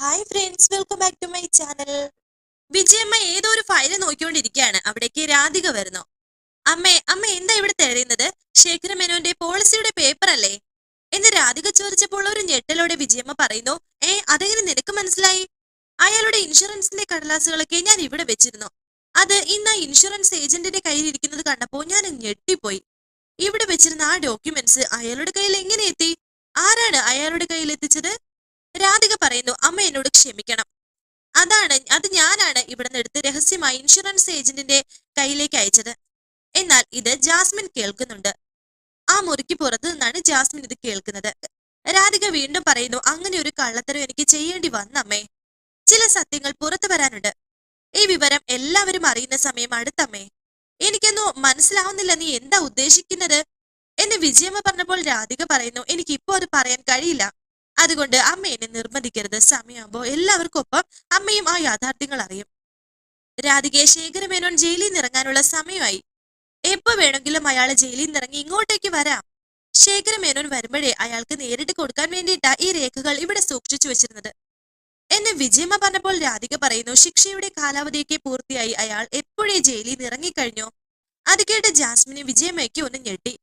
Hi friends welcome back to my channel Vijayamma ഏതോ ഒരു file നോക്കിക്കൊണ്ടിരിക്കുകയാണ്. അവിടേക്ക് രാധിക വരുന്നു. അമ്മേ അമ്മ എന്താ ഇവിടെ തെരയുന്നത് ശേഖര മേനോന്റെ പോളിസിയുടെ പേപ്പർ അല്ലേ? എന്ന് രാധിക ചോദിച്ചപ്പോൾ ഒരു ഞെട്ടലോടെ വിജയമ്മ പറയുന്നു ഏ അതെങ്ങനെ നിനക്ക് മനസ്സിലായി? അയാളുടെ ഇൻഷുറൻസിന്റെ കടലാസുകളൊക്കെ ഞാൻ ഇവിടെ വെച്ചിരുന്നു. അത് ഇന്ന് ആ ഇൻഷുറൻസ് ഏജന്റിന്റെ കയ്യിൽ ഇരിക്കുന്നത് കണ്ടപ്പോൾ ഞാൻ ഞെട്ടിപ്പോയി. ഇവിടെ വെച്ചിരുന്ന ആ ഡോക്യുമെന്റ്സ് അയാളുടെ കയ്യിൽ എങ്ങനെ എത്തി? ആരാണ് അയാളുടെ കയ്യിൽ എത്തിച്ചത്? രാധിക പറയുന്നു അമ്മ എന്നോട് ക്ഷമിക്കണം. അതാണ് അത് ഞാനാണ് ഇവിടെ നിന്ന് എടുത്ത് രഹസ്യമായി ഇൻഷുറൻസ് ഏജന്റിന്റെ കയ്യിലേക്ക് അയച്ചത്. എന്നാൽ ഇത് ജാസ്മിൻ കേൾക്കുന്നുണ്ട്. ആ മുറിക്ക് പുറത്തു നിന്നാണ് ജാസ്മിൻ ഇത് കേൾക്കുന്നത്. രാധിക വീണ്ടും പറയുന്നു അങ്ങനെ ഒരു കള്ളത്തരം എനിക്ക് ചെയ്യേണ്ടി വന്നമ്മേ. ചില സത്യങ്ങൾ പുറത്തു വരാനുണ്ട്. ഈ വിവരം എല്ലാവരും അറിയുന്ന സമയം അടുത്തമ്മേ. എനിക്കൊന്നും മനസ്സിലാവുന്നില്ല നീ എന്താ ഉദ്ദേശിക്കുന്നത്? എന്ന് വിജയമ്മ പറഞ്ഞപ്പോൾ രാധിക പറയുന്നു എനിക്ക് ഇപ്പോൾ അത് പറയാൻ കഴിയില്ല. അതുകൊണ്ട് അമ്മ എന്നെ നിർബന്ധിക്കരുത്. സമയമാകുമ്പോൾ എല്ലാവർക്കൊപ്പം അമ്മയും ആ യാഥാർത്ഥ്യങ്ങൾ അറിയും. രാധികയെ ശേഖരമേനോൻ ജയിലിൽ നിന്ന് ഇറങ്ങാനുള്ള സമയമായി. എപ്പോ വേണമെങ്കിലും അയാൾ ജയിലിൽ നിന്ന് ഇറങ്ങി ഇങ്ങോട്ടേക്ക് വരാം. ശേഖരമേനോൻ വരുമ്പോഴേ അയാൾക്ക് നേരിട്ട് കൊടുക്കാൻ വേണ്ടിയിട്ടാ ഈ രേഖകൾ ഇവിടെ സൂക്ഷിച്ചു വെച്ചിരുന്നത്. എന്നെ വിജയമ്മ പറഞ്ഞപ്പോൾ രാധിക പറയുന്നു ശിക്ഷയുടെ കാലാവധിയൊക്കെ പൂർത്തിയായി. അയാൾ എപ്പോഴേ ജയിലിൽ നിന്ന് ഇറങ്ങിക്കഴിഞ്ഞു അത് കേട്ട് ജാസ്മിനെ വിജയമ്മയ്ക്ക് ഒന്ന് ഞെട്ടി.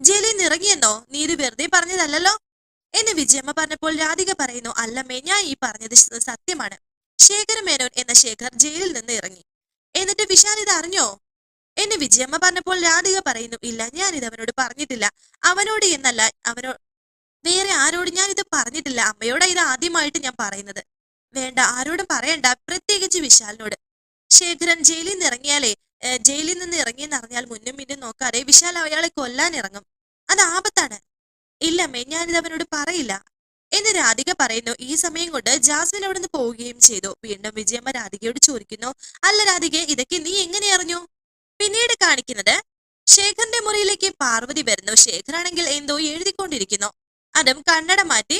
ജയിലിൽ നിറങ്ങിയെന്നോ നീ ഇത് വെറുതെ പറഞ്ഞതല്ലല്ലോ. എന്ന് വിജയമ്മ പറഞ്ഞപ്പോൾ രാധിക പറയുന്നു അല്ലമ്മേ ഞാൻ ഈ പറഞ്ഞത് സത്യമാണ്. ശേഖര മേനോൻ എന്ന ശേഖർ ജയിലിൽ നിന്ന് ഇറങ്ങി. എന്നിട്ട് വിശാൽ ഇത് അറിഞ്ഞോ? എന്ന് വിജയമ്മ പറഞ്ഞപ്പോൾ രാധിക പറയുന്നു ഇല്ല ഞാൻ ഇത് അവനോട് പറഞ്ഞിട്ടില്ല. അവനോട് എന്നല്ല അവനോ വേറെ ആരോട് ഞാൻ ഇത് പറഞ്ഞിട്ടില്ല. അമ്മയോട് ഇത് ആദ്യമായിട്ട് ഞാൻ പറയുന്നത്. വേണ്ട ആരോടും പറയണ്ട പ്രത്യേകിച്ച് വിശാലിനോട്. ശേഖരൻ ജയിലിൽ നിന്ന് ഇറങ്ങിയാലേ ജയിലിൽ നിന്ന് ഇറങ്ങിയെന്ന് അറിഞ്ഞാൽ മുന്നും പിന്നും നോക്കാതെ വിശാൽ അയാളെ കൊല്ലാൻ ഇറങ്ങും. അത് ആപത്താണ്. ഇല്ലമ്മേ ഞാനിത് അവനോട് പറയില്ല. എന്ന് രാധിക പറയുന്നു. ഈ സമയം കൊണ്ട് ജാസ്മിൻ അവിടെ നിന്ന് പോവുകയും ചെയ്തു. വീണ്ടും വിജയമ്മ രാധികയോട് ചോദിക്കുന്നു അല്ല രാധിക ഇതൊക്കെ നീ എങ്ങനെ അറിഞ്ഞു? പിന്നീട് കാണിക്കുന്നത് ശേഖറിന്റെ മുറിയിലേക്ക് പാർവതി വരുന്നു. ശേഖറാണെങ്കിൽ എന്തോ എഴുതിക്കൊണ്ടിരിക്കുന്നു. അതും കണ്ണട മാറ്റി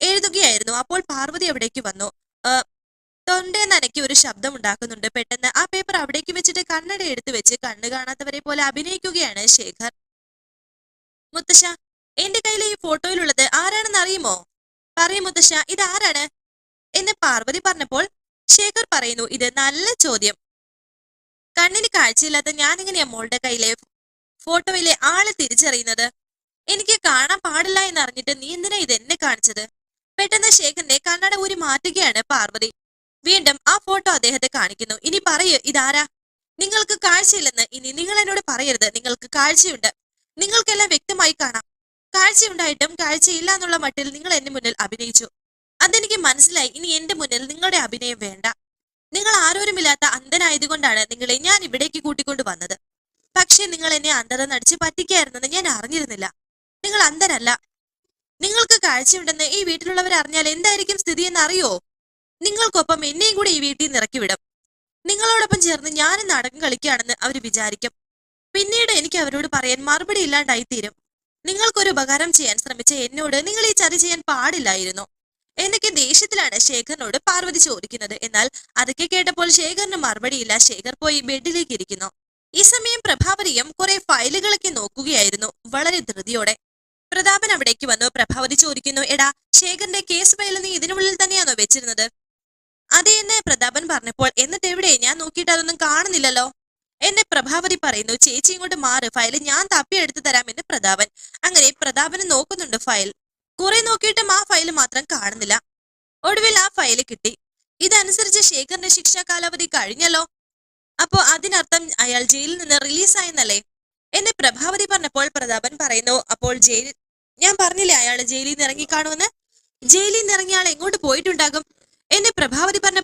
എഴുതുകയായിരുന്നു. അപ്പോൾ പാർവതി അവിടേക്ക് വന്നു. തൊണ്ട നനയ്ക്ക് ഒരു ശബ്ദം ഉണ്ടാക്കുന്നുണ്ട് പെട്ടെന്ന് ആ പേപ്പർ അവിടേക്ക് വെച്ചിട്ട് കണ്ണട എടുത്തു വെച്ച് കണ്ണു കാണാത്തവരെ പോലെ അഭിനയിക്കുകയാണ് ശേഖർ. മുത്തശ്ശ എന്റെ കയ്യിലെ ഈ ഫോട്ടോയിലുള്ളത് ആരാണെന്ന് അറിയുമോ? പറയും മുത്തശ്ശ ഇത് ആരാണ് എന്ന് പാർവതി പറഞ്ഞപ്പോൾ ശേഖർ പറയുന്നു ഇത് നല്ല ചോദ്യം. കണ്ണിന് കാഴ്ചയില്ലാത്ത ഞാൻ എങ്ങനെയാ മോളുടെ കയ്യിലെ ഫോട്ടോയിലെ ആളെ തിരിച്ചറിയുന്നത്? എനിക്ക് കാണാൻ പാടില്ല എന്ന് അറിഞ്ഞിട്ട് നീ എന്തിനാ ഇത് എന്നെ കാണിച്ചത്? പെട്ടെന്ന് ശേഖറിന്റെ കണ്ണട ഊരി മാറ്റുകയാണ് പാർവതി. വീണ്ടും ആ ഫോട്ടോ അദ്ദേഹത്തെ കാണിക്കുന്നു. ഇനി പറയൂ ഇതാരാ? നിങ്ങൾക്ക് കാഴ്ചയില്ലെന്ന് ഇനി നിങ്ങൾ എന്നോട് പറയരുത്. നിങ്ങൾക്ക് കാഴ്ചയുണ്ട്. നിങ്ങൾക്കെല്ലാം വ്യക്തമായി കാണാം. കാഴ്ചയുണ്ടായിട്ടും കാഴ്ചയില്ല എന്നുള്ള മട്ടിൽ നിങ്ങൾ എന്റെ മുന്നിൽ അഭിനയിച്ചു. അതെനിക്ക് മനസ്സിലായി. ഇനി എന്റെ മുന്നിൽ നിങ്ങളുടെ അഭിനയം വേണ്ട. നിങ്ങൾ ആരോരുമില്ലാത്ത അന്ധനായതുകൊണ്ടാണ് നിങ്ങളെ ഞാൻ ഇവിടേക്ക് കൂട്ടിക്കൊണ്ടു വന്നത്. പക്ഷേ നിങ്ങൾ എന്നെ അന്ധത നടിച്ച് പറ്റിക്കായിരുന്നെന്ന് ഞാൻ അറിഞ്ഞിരുന്നില്ല. നിങ്ങൾ അന്ധനല്ല നിങ്ങൾക്ക് കാഴ്ചയുണ്ടെന്ന് ഈ വീട്ടിലുള്ളവർ അറിഞ്ഞാൽ എന്തായിരിക്കും സ്ഥിതി എന്ന് അറിയോ നിങ്ങൾക്കൊപ്പം എന്നെയും കൂടി ഈ വീട്ടിൽ നിന്ന് ഇറക്കിവിടും. നിങ്ങളോടൊപ്പം ചേർന്ന് ഞാനും നാടകം കളിക്കുകയാണെന്ന് അവർ വിചാരിക്കും. പിന്നീട് എനിക്ക് അവരോട് പറയാൻ മറുപടി ഇല്ലാണ്ടായി തീരും നിങ്ങൾക്കൊരു ഉപകാരം ചെയ്യാൻ ശ്രമിച്ച എന്നോട് നിങ്ങൾ ഈ ചതി ചെയ്യാൻ പാടില്ലായിരുന്നു. എന്നൊക്കെ ദേഷ്യത്തിലാണ് ശേഖറിനോട് പാർവതി ചോദിക്കുന്നത്. എന്നാൽ അതൊക്കെ കേട്ടപ്പോൾ ശേഖറിന് മറുപടിയില്ല. ശേഖർ പോയി ബെഡിലേക്ക് ഇരിക്കുന്നു. ഈ സമയം പ്രഭാവതിയും കുറെ ഫയലുകളൊക്കെ നോക്കുകയായിരുന്നു. വളരെ ധൃതിയോടെ. പ്രതാപൻ അവിടേക്ക് വന്നു. പ്രഭാവതി ചോദിക്കുന്നു എടാ ശേഖറിന്റെ കേസ് ഫയൽ നീ ഇതിനുള്ളിൽ തന്നെയാണോ വെച്ചിരുന്നത്? അതെ എന്ന് പ്രതാപൻ പറഞ്ഞപ്പോൾ എന്നിട്ട് എവിടെ ഞാൻ നോക്കിയിട്ട് അതൊന്നും കാണുന്നില്ലല്ലോ. എന്നെ പ്രഭാവതി പറയുന്നു ചേച്ചി ഇങ്ങോട്ട് മാറ് ഫയൽ ഞാൻ തപ്പിയെടുത്ത് തരാമെന്ന് പ്രതാപൻ. അങ്ങനെ പ്രതാപന് നോക്കുന്നുണ്ട് ഫയൽ. കുറെ നോക്കിയിട്ടും ആ ഫയൽ മാത്രം കാണുന്നില്ല. ഒടുവിൽ ആ ഫയൽ കിട്ടി. ഇതനുസരിച്ച് ശേഖറിന്റെ ശിക്ഷാ കാലാവധി കഴിഞ്ഞല്ലോ. അപ്പോ അതിനർത്ഥം അയാൾ ജയിലിൽ നിന്ന് റിലീസായെന്നല്ലേ? എന്നെ പ്രഭാവതി പറഞ്ഞപ്പോൾ പ്രതാപൻ പറയുന്നു അപ്പോൾ ജയിൽ ഞാൻ പറഞ്ഞില്ലേ അയാൾ ജയിലിൽ നിന്ന് ഇറങ്ങിക്കാണുമെന്ന്? ജയിലിൽ നിന്ന് ഇറങ്ങിയ ആൾ എങ്ങോട്ട് പോയിട്ടുണ്ടാകും? എന്നെ പ്രഭാവതി പ്രതാപൻ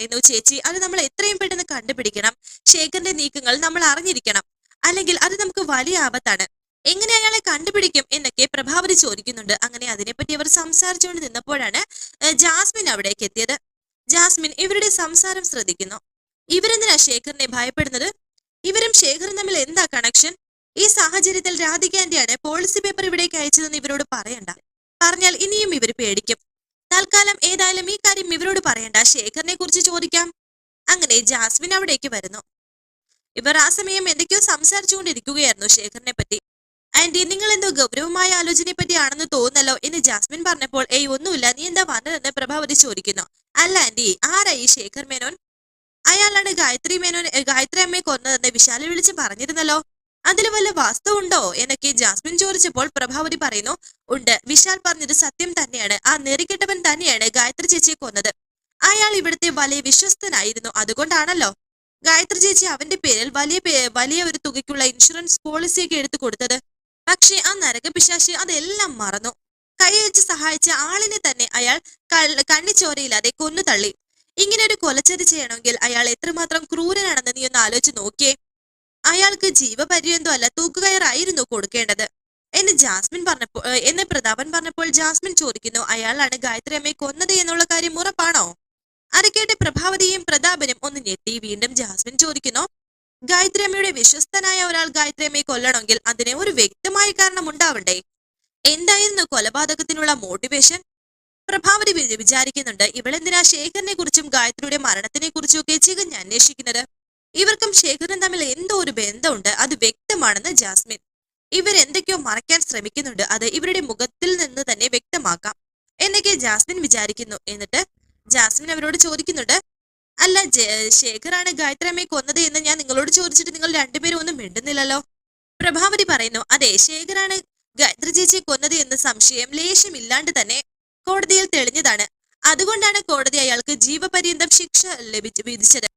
പറയുന്നു ചേച്ചി അത് നമ്മൾ എത്രയും പെട്ടെന്ന് കണ്ടുപിടിക്കണം. ശേഖറിന്റെ നീക്കങ്ങൾ നമ്മൾ അറിഞ്ഞിരിക്കണം. അല്ലെങ്കിൽ അത് നമുക്ക് വലിയ ആപത്താണ്. എങ്ങനെ അയാളെ കണ്ടുപിടിക്കും എന്നൊക്കെ പ്രഭാവതി ചോദിക്കുന്നുണ്ട്. അങ്ങനെ അതിനെപ്പറ്റി അവർ സംസാരിച്ചുകൊണ്ട് നിന്നപ്പോഴാണ് ജാസ്മിൻ അവിടേക്ക് എത്തിയത്. ജാസ്മിൻ ഇവരുടെ സംസാരം ശ്രദ്ധിക്കുന്നു. ഇവരെന്തിനാ ശേഖറിനെ ഭയപ്പെടുന്നത്? ഇവരും ശേഖറും തമ്മിൽ എന്താ കണക്ഷൻ ഈ സാഹചര്യത്തിൽ രാധികാന്റെയാണ് പോളിസി പേപ്പർ ഇവിടേക്ക് അയച്ചതെന്ന് ഇവരോട് പറയണ്ട. പറഞ്ഞാൽ ഇനിയും ഇവർ പേടിക്കും. തൽക്കാലം ഏതായാലും ഈ കാര്യം ഇവരോട് പറയണ്ട. ശേഖറിനെ കുറിച്ച് ചോദിക്കാം. അങ്ങനെ ജാസ്മിൻ അവിടേക്ക് വരുന്നു. ഇവർ ആ സമയം എന്തൊക്കെയോ സംസാരിച്ചുകൊണ്ടിരിക്കുകയായിരുന്നു ശേഖറിനെ പറ്റി ആന്റി നിങ്ങൾ എന്തോ ഗൗരവമായ ആലോചനയെ പറ്റിയാണെന്ന് തോന്നുന്നല്ലോ എന്ന് ജാസ്മിൻ പറഞ്ഞപ്പോൾ ഏയ് ഒന്നുമില്ല. നീ എന്താ പറഞ്ഞതെന്ന് പ്രഭാവതി ചോദിക്കുന്നു. അല്ല ആന്റി. ആരാ ഈ ശേഖർ മേനോൻ? അയാളാണ് ഗായത്രി മേനോൻ ഗായത്രി അമ്മയെ കൊന്നതെന്ന് വിശാല വിളിച്ച് പറഞ്ഞിരുന്നല്ലോ. അതിൽ വല്ല വാസ്തവുണ്ടോ എന്നൊക്കെ ജാസ്മിൻ ചോദിച്ചപ്പോൾ പ്രഭാവതി പറയുന്നു ഉണ്ട്. വിശാൽ പറഞ്ഞത് സത്യം തന്നെയാണ്. ആ നെറികെട്ടവൻ തന്നെയാണ് ഗായത്രി ചേച്ചിയെ കൊന്നത്. അയാൾ ഇവിടുത്തെ വലിയ വിശ്വസ്തനായിരുന്നു. അതുകൊണ്ടാണല്ലോ. ഗായത്രി ചേച്ചി അവന്റെ പേരിൽ വലിയ വലിയ ഒരു തുകയ്ക്കുള്ള ഇൻഷുറൻസ് പോളിസിയൊക്കെ എടുത്തു കൊടുത്തത്. പക്ഷേ ആ നരകപിശാശി അതെല്ലാം മറന്നു. കൈയച്ച് സഹായിച്ച ആളിനെ തന്നെ അയാൾ കണ്ണിച്ചോരയില്ലാതെ കൊന്നു തള്ളി ഇങ്ങനെ ഒരു കൊലച്ചതി ചെയ്യണമെങ്കിൽ അയാൾ എത്രമാത്രം ക്രൂരനാണെന്ന് നീ ഒന്ന് ആലോചിച്ച് നോക്കിയേ. അയാൾക്ക് ജീവപര്യന്തോ അല്ല തൂക്കുകയറായിരുന്നു കൊടുക്കേണ്ടത്. എന്ന് ജാസ്മിൻ പറഞ്ഞപ്പോൾ എന്നെ പ്രതാപൻ പറഞ്ഞപ്പോൾ ജാസ്മിൻ ചോദിക്കുന്നു അയാളാണ് ഗായത്രി അമ്മയെ കൊന്നത് എന്നുള്ള കാര്യം ഉറപ്പാണോ? അരക്കേട്ട് കേട്ട് പ്രഭാവതിയും പ്രതാപനും ഒന്ന് ഞെട്ടി വീണ്ടും ജാസ്മിൻ ചോദിക്കുന്നു ഗായത്രി അമ്മയുടെ വിശ്വസ്തനായ ഒരാൾ ഗായത്രി അമ്മയെ കൊല്ലണമെങ്കിൽ അതിന് ഒരു വ്യക്തമായ കാരണം ഉണ്ടാവണ്ടേ? എന്തായിരുന്നു കൊലപാതകത്തിനുള്ള മോട്ടിവേഷൻ? പ്രഭാവതി വിചാരിക്കുന്നുണ്ട് ഇവളെന്തിനാ ശേഖരനെ കുറിച്ചും ഗായത്രിയുടെ മരണത്തിനെ കുറിച്ചും ഒക്കെ ചികഞ്ഞ് അന്വേഷിക്കുന്നത്? ഇവർക്കും ശേഖറും തമ്മിൽ എന്തോ ഒരു ബന്ധമുണ്ട്. അത് വ്യക്തമാണെന്ന് ജാസ്മിൻ. ഇവരെന്തൊക്കെയോ മറയ്ക്കാൻ ശ്രമിക്കുന്നുണ്ട്. അത് ഇവരുടെ മുഖത്തിൽ നിന്ന് തന്നെ വ്യക്തമാക്കാം എന്നൊക്കെ ജാസ്മിൻ വിചാരിക്കുന്നു. എന്നിട്ട് ജാസ്മിൻ അവരോട് ചോദിക്കുന്നുണ്ട് അല്ല ശേഖറാണ് ഗായത്രമ്മയെ കൊന്നത് എന്ന് ഞാൻ നിങ്ങളോട് ചോദിച്ചിട്ട് നിങ്ങൾ രണ്ടുപേരും ഒന്നും മിണ്ടുന്നില്ലല്ലോ? പ്രഭാവതി പറയുന്നു അതെ ശേഖറാണ് ഗായത്രി ചേച്ചിയെ കൊന്നത് എന്ന് സംശയം ലേശമില്ലാണ്ട് തന്നെ കോടതിയിൽ തെളിഞ്ഞതാണ്. അതുകൊണ്ടാണ് കോടതി അയാൾക്ക് ജീവപര്യന്തം ശിക്ഷ ലഭിച്ചു വിധിച്ചത്.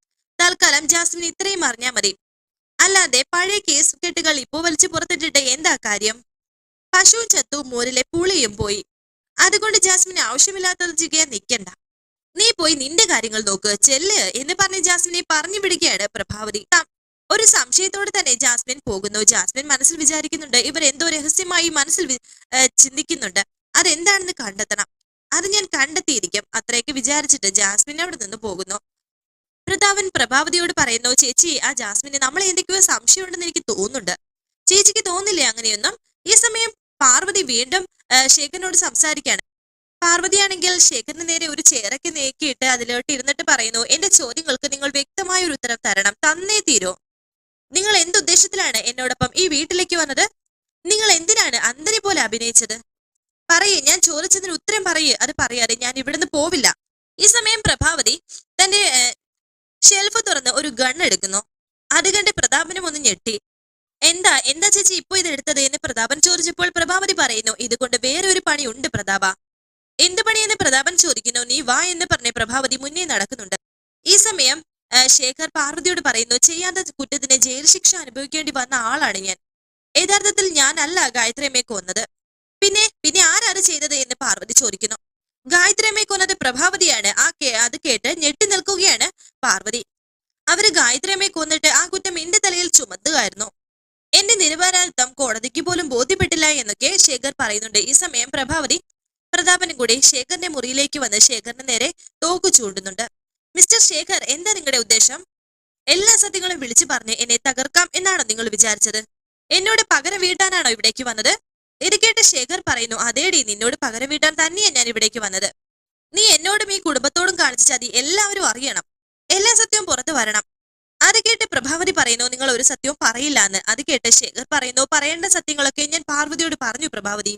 തൽക്കാലം ജാസ്മിൻ ഇത്രയും അറിഞ്ഞാൽ മതി. അല്ലാതെ പഴയ കേസ് കെട്ടുകൾ ഇപ്പോ വലിച്ചു പുറത്തിട്ടിട്ട് എന്താ കാര്യം? പശു ചത്തു മോരിലെ പുളിയും പോയി. അതുകൊണ്ട് ജാസ്മിന് ആവശ്യമില്ലാത്തത് ചെയ്യാൻ നിൽക്കണ്ട. നീ പോയി നിന്റെ കാര്യങ്ങൾ നോക്ക് ചെല്ല് എന്ന് പറഞ്ഞ് ജാസ്മിനെ പറഞ്ഞു പിടിക്കുകയാണ് പ്രഭാവതി. ഒരു സംശയത്തോടെ തന്നെ ജാസ്മിൻ പോകുന്നു. ജാസ്മിൻ മനസ്സിൽ വിചാരിക്കുന്നുണ്ട് ഇവർ എന്തോ രഹസ്യമായി മനസ്സിൽ ചിന്തിക്കുന്നുണ്ട്. അതെന്താണെന്ന് കണ്ടെത്തണം. അത് ഞാൻ കണ്ടെത്തിയിരിക്കും. അത്രയൊക്കെ വിചാരിച്ചിട്ട് ജാസ്മിൻ അവിടെ നിന്ന് പോകുന്നു. പ്രതാപൻ പ്രഭാവതിയോട് പറയുന്നു ചേച്ചി ആ ജാസ്മിന് നമ്മളെ എന്തൊക്കെയോ സംശയമുണ്ടെന്ന് എനിക്ക് തോന്നുന്നുണ്ട്. ചേച്ചിക്ക് തോന്നില്ലേ അങ്ങനെയൊന്നും? ഈ സമയം പാർവതി വീണ്ടും ശേഖരനോട് സംസാരിക്കാണ് പാർവതിയാണെങ്കിൽ ശേഖരന് നേരെ ഒരു ചേറൊക്കെ നീക്കിയിട്ട് അതിലോട്ട് ഇരുന്നിട്ട് പറയുന്നു എന്റെ ചോദ്യങ്ങൾക്ക് നിങ്ങൾ വ്യക്തമായ ഒരു ഉത്തരം തരണം. തന്നേ തീരോ. നിങ്ങൾ എന്തുദ്ദേശത്തിലാണ് എന്നോടൊപ്പം ഈ വീട്ടിലേക്ക് വന്നത്? നിങ്ങൾ എന്തിനാണ് അന്തരി പോലെ അഭിനയിച്ചത്? പറയേ ഞാൻ ചോദിച്ചതിന് ഉത്തരം പറയേ. അത് പറയാതെ ഞാൻ ഇവിടുന്ന് പോവില്ല. ഈ സമയം പ്രഭാവതി തന്റെ ഷെൽഫ് തുറന്ന് ഒരു ഗൺ എടുക്കുന്നു. അത് കണ്ട് പ്രതാപനും ഒന്ന് ഞെട്ടി. എന്താ എന്താ ചേച്ചി ഇപ്പൊ ഇത് എടുത്തത് എന്ന് പ്രതാപൻ ചോദിച്ചപ്പോൾ പ്രഭാവതി പറയുന്നു ഇതുകൊണ്ട് വേറെ ഒരു പണി ഉണ്ട് പ്രതാപ. എന്ത് പണിയെന്ന് പ്രതാപൻ ചോദിക്കുന്നു നീ വാ എന്ന് പറഞ്ഞ് പ്രഭാവതി മുന്നേ നടക്കുന്നുണ്ട്. ഈ സമയം ശേഖർ പാർവതിയോട് പറയുന്നു ചെയ്യാത്ത കുറ്റത്തിന് ജയിൽ ശിക്ഷ അനുഭവിക്കേണ്ടി വന്ന ആളാണ് ഞാൻ. യഥാർത്ഥത്തിൽ ഞാനല്ല ഗായത്രിയമ്മയെ കൊന്നത്. പിന്നെ പിന്നെ ആരാണ് ചെയ്തത്? എന്ന് പാർവതി ചോദിക്കുന്നു. ഗായത്രിയമ്മയെ കൊന്നത് പ്രഭാവതിയാണ്. ആ അത് കേട്ട് ഞെട്ടി നിൽക്കുകയാണ് പാർവതി. അവർ ഗായത്രിയമ്മയെ കൊന്നിട്ട് ആ കുറ്റം എന്റെ തലയിൽ ചുമത്തുകയായിരുന്നു. എന്റെ നിരപരാധിത്വം കോടതിക്ക് പോലും ബോധ്യപ്പെട്ടില്ല എന്നൊക്കെ ശേഖർ പറയുന്നുണ്ട്. ഈ സമയം പ്രഭാവതി പ്രതാപനും കൂടി ശേഖറിന്റെ മുറിയിലേക്ക് വന്ന് ശേഖറിന് നേരെ തോക്ക് ചൂണ്ടുന്നുണ്ട്. മിസ്റ്റർ ശേഖർ എന്താ നിങ്ങളുടെ ഉദ്ദേശം? എല്ലാ സത്യങ്ങളും വിളിച്ചു പറഞ്ഞ് എന്നെ തകർക്കാം എന്നാണോ നിങ്ങൾ വിചാരിച്ചത്? എന്നോട് പകരം വീട്ടാനാണോ ഇവിടേക്ക് വന്നത്? ഇത് കേട്ട് ശേഖർ പറയുന്നു അതേടി നിന്നോട് പകരം വീട്ടാൻ തന്നെയാണ് ഞാൻ ഇവിടേക്ക് വന്നത്. നീ എന്നോടും ഈ കുടുംബത്തോടും കാണിച്ച ചതി എല്ലാവരും അറിയണം. എല്ലാ സത്യവും പുറത്തു വരണം. അത് കേട്ട് പ്രഭാവതി പറയുന്നു നിങ്ങൾ ഒരു സത്യവും പറയില്ല എന്ന്. അത് കേട്ട് ശേഖർ പറയുന്നു പറയേണ്ട സത്യങ്ങളൊക്കെ ഞാൻ പാർവതിയോട് പറഞ്ഞു പ്രഭാവതി.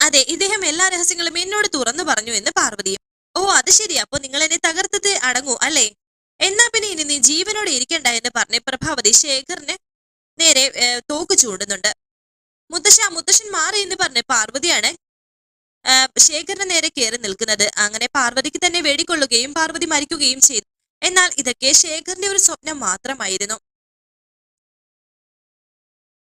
അതെ ഇദ്ദേഹം എല്ലാ രഹസ്യങ്ങളും എന്നോട് തുറന്നു പറഞ്ഞു എന്ന് പാർവതി. ഓ അത് ശരി അപ്പൊ നിങ്ങൾ എന്നെ തകർത്തത് അടങ്ങൂ അല്ലേ? എന്നാ പിന്നെ ഇനി നീ ജീവനോടെ ഇരിക്കണ്ട എന്ന് പറഞ്ഞ് പ്രഭാവതി ശേഖറിന് നേരെ തോക്ക് ചൂണ്ടുന്നുണ്ട്. മുത്തശ്ശ മുത്തശ്ശൻ മാറി എന്ന് പറഞ്ഞ് പാർവതിയാണ് ശേഖരന് നേരെ കയറി നിൽക്കുന്നത്. അങ്ങനെ പാർവതിക്ക് തന്നെ വേടിക്കൊള്ളുകയും പാർവതി മരിക്കുകയും ചെയ്തു. എന്നാൽ ഇതൊക്കെ ശേഖറിന്റെ ഒരു സ്വപ്നം മാത്രമായിരുന്നു.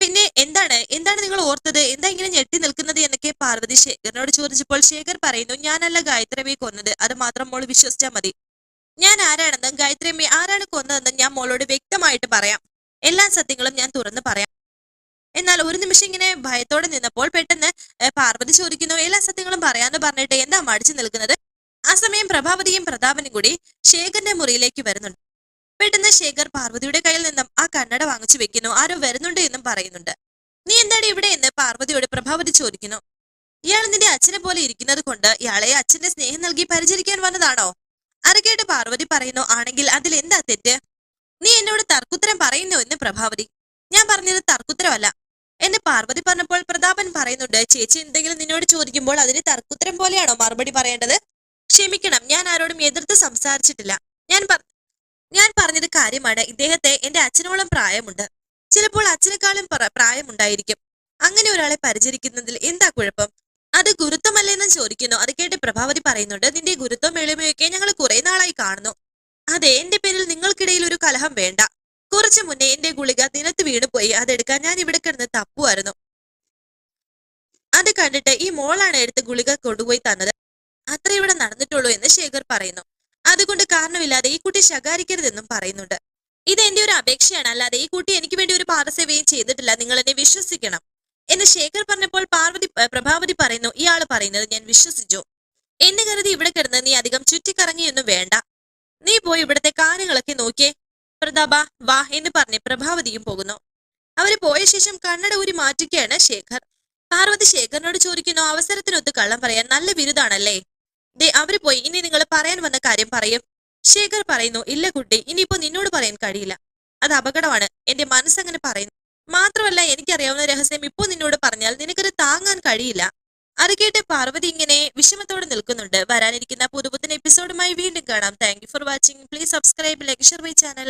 പിന്നെ എന്താണ്? എന്താണ് നിങ്ങൾ ഓർത്തത്? എന്താ ഇങ്ങനെ ഞെട്ടി നിൽക്കുന്നത് എന്നൊക്കെ പാർവതി ശേഖറിനോട് ചോദിച്ചപ്പോൾ ശേഖർ പറയുന്നു ഞാനല്ല ഗായത്രിയമ്മയെ കൊന്നത്. അത് മാത്രം മോൾ വിശ്വസിച്ചാൽ മതി. ഞാൻ ആരാണെന്നും ഗായത്രിയമ്മയെ ആരാണ് കൊന്നതെന്നും ഞാൻ മോളോട് വ്യക്തമായിട്ട് പറയാം. എല്ലാ സത്യങ്ങളും ഞാൻ തുറന്നു പറയാം. എന്നാൽ ഒരു നിമിഷം ഇങ്ങനെ ഭയത്തോടെ നിന്നപ്പോൾ പെട്ടെന്ന് പാർവതി ചോദിക്കുന്നു എല്ലാ സത്യങ്ങളും പറയാന്ന് പറഞ്ഞിട്ട് എന്താ മടിച്ചു നിൽക്കുന്നത്? ആ സമയം പ്രഭാവതിയും പ്രതാപനും കൂടി ശേഖറിന്റെ മുറിയിലേക്ക് വരുന്നുണ്ട്. പെട്ടെന്ന് ശേഖർ പാർവതിയുടെ കയ്യിൽ നിന്നും ആ കണ്ണട വാങ്ങിച്ചു വെക്കുന്നു. ആരോ വരുന്നുണ്ട് എന്നും പറയുന്നുണ്ട്. നീ എന്താണ് ഇവിടെ? എന്ന് പാർവതിയോട് പ്രഭാവതി ചോദിക്കുന്നു. ഇയാൾ നിന്റെ അച്ഛനെ പോലെ ഇരിക്കുന്നത് കൊണ്ട് ഇയാളെ അച്ഛന്റെ സ്നേഹം നൽകി പരിചരിക്കാൻ വന്നതാണോ? അത് പാർവതി പറയുന്നു ആണെങ്കിൽ അതിൽ എന്താ തെറ്റ്? നീ എന്നോട് തർക്കുത്തരം പറയുന്നു? എന്ന് പ്രഭാവതി. ഞാൻ പറഞ്ഞത് തർക്കുത്തരമല്ല. എന്ന് പാർവതി പറഞ്ഞപ്പോൾ പ്രതാപൻ പറയുന്നുണ്ട് ചേച്ചി എന്തെങ്കിലും നിന്നോട് ചോദിക്കുമ്പോൾ അതിന് തർക്കുത്തരം പോലെയാണോ മറുപടി പറയേണ്ടത്? ക്ഷമിക്കണം ഞാൻ ആരോടും എതിർത്ത് സംസാരിച്ചിട്ടില്ല. ഞാൻ ഞാൻ പറഞ്ഞത് കാര്യമാണ്. ഇദ്ദേഹത്തെ എന്റെ അച്ഛനോളം പ്രായമുണ്ട്. ചിലപ്പോൾ അച്ഛനേക്കാളും പ്രായമുണ്ടായിരിക്കും. അങ്ങനെ ഒരാളെ പരിചരിക്കുന്നതിൽ എന്താ കുഴപ്പം? അത് ഗുരുത്വമല്ലെന്ന് ചോദിക്കുന്നു. അത് കേട്ട് പ്രഭാവതി പറയുന്നുണ്ട് നിന്റെ ഗുരുത്വം എളിമയൊക്കെ ഞങ്ങൾ കുറെ നാളായി കാണുന്നു. അതെ എന്റെ പേരിൽ നിങ്ങൾക്കിടയിൽ ഒരു കലഹം വേണ്ട. കുറച്ചു മുന്നേ എന്റെ ഗുളിക നിലത്ത് വീണുപോയി. അതെടുക്കാൻ ഞാൻ ഇവിടെ കിടന്ന് തപ്പുമായിരുന്നു അത് കണ്ടിട്ട് ഈ മോളാണ് എടുത്ത് ഗുളിക കൊണ്ടുപോയി തന്നത്. അത്ര ഇവിടെ നടന്നിട്ടുള്ളൂ എന്ന് ശേഖർ പറയുന്നു. അതുകൊണ്ട് കാരണമില്ലാതെ ഈ കുട്ടി ശകാരിക്കരുതെന്നും പറയുന്നുണ്ട്. ഇത് എന്റെ ഒരു അപേക്ഷയാണ്. അല്ലാതെ ഈ കുട്ടി എനിക്ക് വേണ്ടി ഒരു പാദസേവയും ചെയ്തിട്ടില്ല. നിങ്ങൾ എന്നെ വിശ്വസിക്കണം എന്ന് ശേഖർ പറഞ്ഞപ്പോൾ പാർവതി പ്രഭാവതി പറയുന്നു. ഇയാൾ പറയുന്നത് ഞാൻ വിശ്വസിച്ചു. എന്നെ കരുതി ഇവിടെ കിടന്ന് നീ അധികം ചുറ്റിക്കറങ്ങിയൊന്നും വേണ്ട. നീ പോയി ഇവിടുത്തെ കാര്യങ്ങളൊക്കെ നോക്കിയേ. പ്രതാപ വാ എന്ന് പറഞ്ഞ് പ്രഭാവതിയും പോകുന്നു. അവർ പോയ ശേഷം കണ്ണട ഊരി മാറ്റുകയാണ് ശേഖർ. പാർവതി ശേഖറിനോട് ചോദിക്കുന്നു അവസരത്തിനൊത്ത് കള്ളം പറയാൻ നല്ല ബിരുദാണല്ലേ? ദേ അവർ പോയി. ഇനി നിങ്ങൾ പറയാൻ വന്ന കാര്യം പറയും. ശേഖർ പറയുന്നു ഇല്ല കുട്ടി ഇനിയിപ്പോ നിന്നോട് പറയാൻ കഴിയില്ല. അത് അപകടമാണ്. എന്റെ മനസ്സങ്ങനെ പറയുന്നു. മാത്രമല്ല എനിക്കറിയാവുന്ന രഹസ്യം ഇപ്പോ നിന്നോട് പറഞ്ഞാൽ നിനക്കത് താങ്ങാൻ കഴിയില്ല. അത് പാർവതി ഇങ്ങനെ വിഷമത്തോടെ നിൽക്കുന്നുണ്ട്. വരാനിരിക്കുന്ന പുതുപുത്തൻ എപ്പിസോഡുമായി വീണ്ടും കാണാം. Thank for watching please subscribe like share my channel